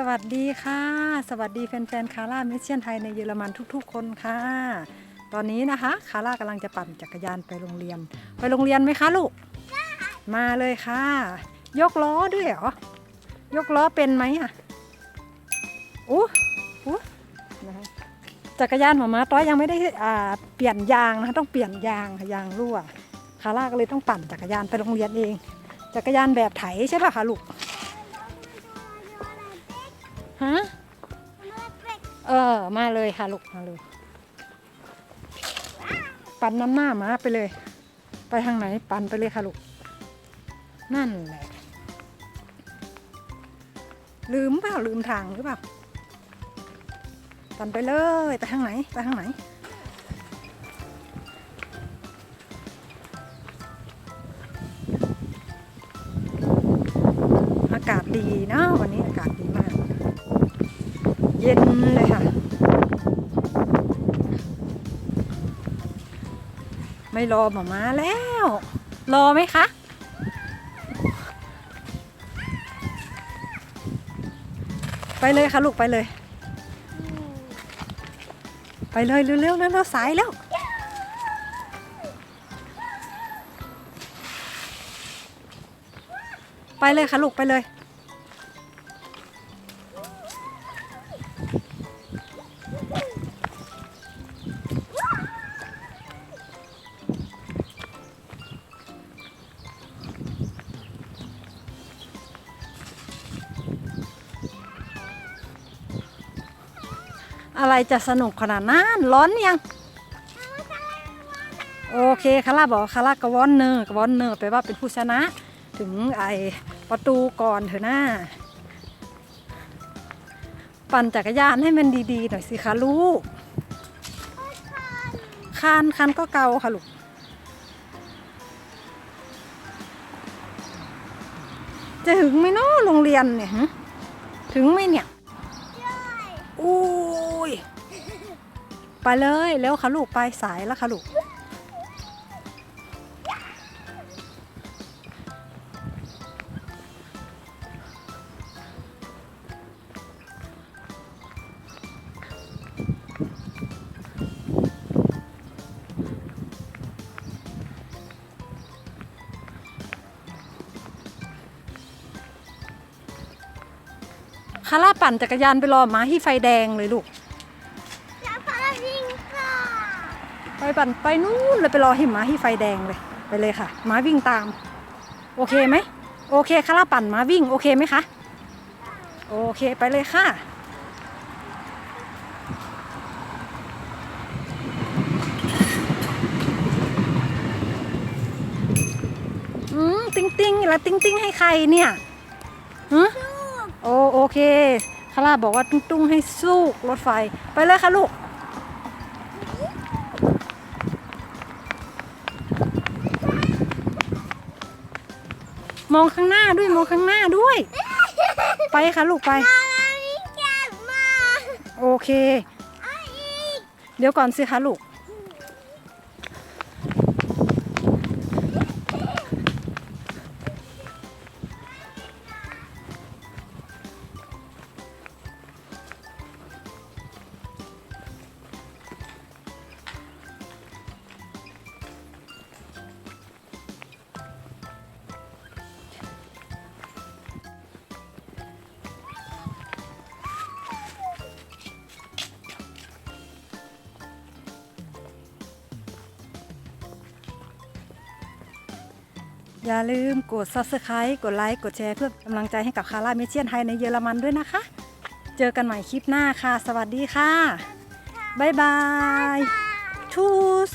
สวัสดีค่ะ สวัสดีแฟนๆคาร่าเมเชียนไทยในเยอรมันทุกๆ คนค่ะ ตอนนี้นะคะคาร่ากำลังจะปั่นจักรยานไปโรงเรียน ไปโรงเรียนไหมคะลูกมาเลยค่ะ ยกล้อด้วยเหรอยกล้อเป็นไหมอะอู้อู้นะคะจักรยานหมามาต้อยยังไม่ได้อ่าเปลี่ยนยางนะคะต้องเปลี่ยนยางยางรั่วคาร่าก็เลยต้องปั่นจักรยานไปโรงเรียนเอง จักรยานแบบไถใช่ป่ะคะลูก ฮะเออ มาเลยค่ะลูกมาเลยปั่นน้ำหน้ามาไปเลย ไปทางไหนปั่นไปเลยค่ะลูก นั่นแหละ ลืมเปล่าลืมทางหรือเปล่าปั่นไปเลยไปทางไหนไปทางไหนอากาศดีนะวันนี้ เย็นเลยค่ะ ไม่รอหมามาแล้ว รอไหมคะไปเลยค่ะลูกไปเลย ไปเลยเร็วๆเร็วๆสายแล้วไปเลยค่ะลูกไปเลย อะไรจะสนุกขนาดนั้นร้อนยังโอเคคาร่าบอกคาร่ากระวอนเนอร์กระวอนเนอร์แปลว่าเป็นผู้ชนะ ถึงไอประตูก่อนเถอะหน้า ปั่นจักรยานให้มันดีๆหน่อยสิคะลูกคานคันก็เกาค่ะลูกจะถึงไหมเนาะโรงเรียนเนี่ยถึงไหมเนี่ย ย ไปเลยเร็วค่ะลูกไปสายแล้วค่ะลูกคาร่าปั่นจักรยานไปรอหมาที่ไฟแดงเลยลูก ปปั่นไปนู่นเลยไปรอให้หมาที่ไฟแดงเลยไปเลยค่ะหมาวิ่งตาม โอเคไหมโอเคคาร่าปั่นหมาวิ่งโอเคไหมคะโอเคไปเลยค่ะอืมติ้งติ้งแล้วติ้งติ้งให้ใครเนี่ยฮะโอโอเคคาร่าบอกว่าตุ้งตุ้งให้สู้รถไฟไปเลยค่ะลูก มองข้างหน้าด้วยมองข้างหน้าด้วย ไปค่ะลูกไป โอเค เดี๋ยวก่อนสิคะลูก อย่าลืมกด subscribe กดไลค์กดแชร์เพื่อกำลังใจให้กับคาร่าเมเชียนไทยในเยอรมันด้วยนะคะ เจอกันใหม่คลิปหน้าค่ะ สวัสดีค่ะ บ๊ายบายทูส